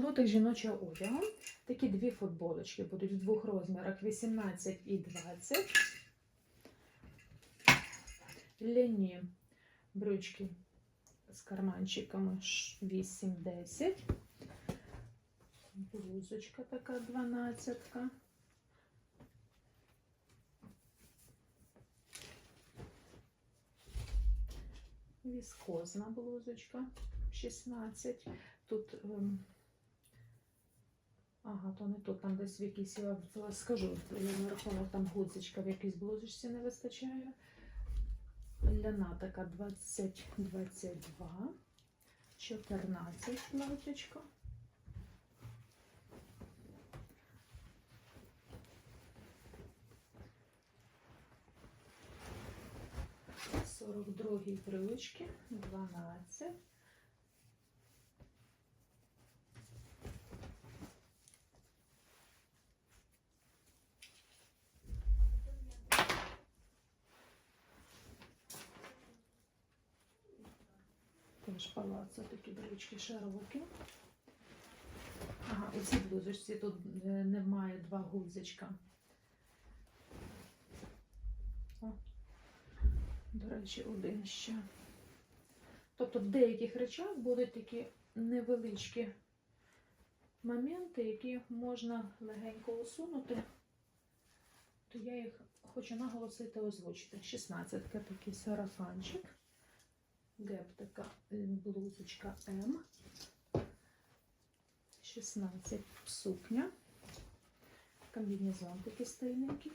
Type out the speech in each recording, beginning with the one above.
Лотик жіночого одягу. Такі дві футболочки будуть в двох розмірах 18 і 20. Ляні брючки з карманчиками 8-10. Блузочка така 12. Віскозна блузочка 16. Тут, ем, ага, то не тут, там десь в якійсь, я скажу, я на рахунок там гудзичка в якійсь блузочці не вистачає. Ляна така 20, 22, 14 платячко. Сорок другій брючки, 12. Теж палацо такі брючки широкі. Ага, у цій блузочці тут е, немає два гудзичка. До речі, один ще. Тобто в деяких речах будуть такі невеличкі моменти, які можна легенько усунути, то я їх хочу наголосити озвучити. 16 такий сарафанчик. Геп така блузочка М. 16 сукня. Комбінезон такий стильненький.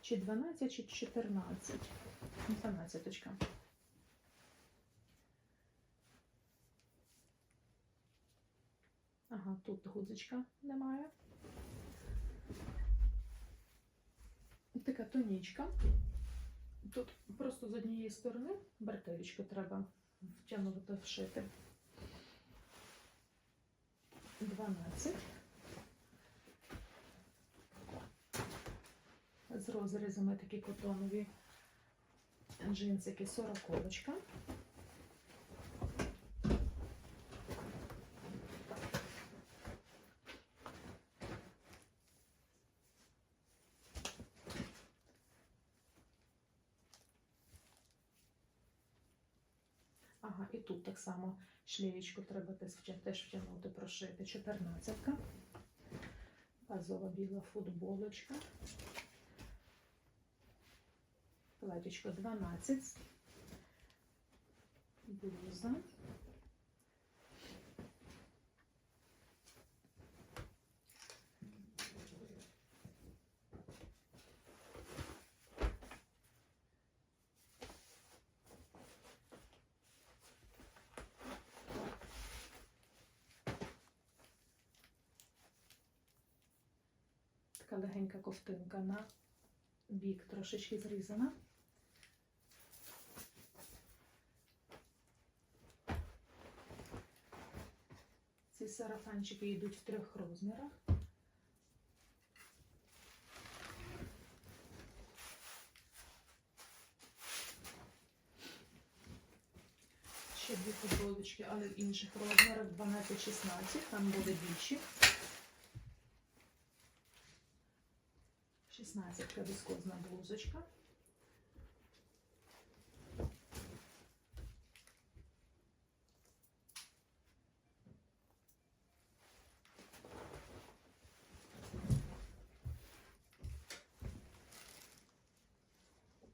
Чи 12, чи 14. 12 очка. Ага, тут гудзичка немає. Така тонічка. Тут просто з однієї сторони бретелечку треба втягнути вшити. 12. З розрізами такі котонові джинсики 40 Ага, і тут так само шлієчку треба теж втягнути, прошити. 14. Базова біла футболочка. Платічко 12. Блуза. Така легенька ковтинка на бік трошечки зрізана. Ці сарафанчики йдуть в трьох розмірах. Ще дві футболочки, але в інших розмірах 12-16, там буде більші. 16 віскозна блузочка.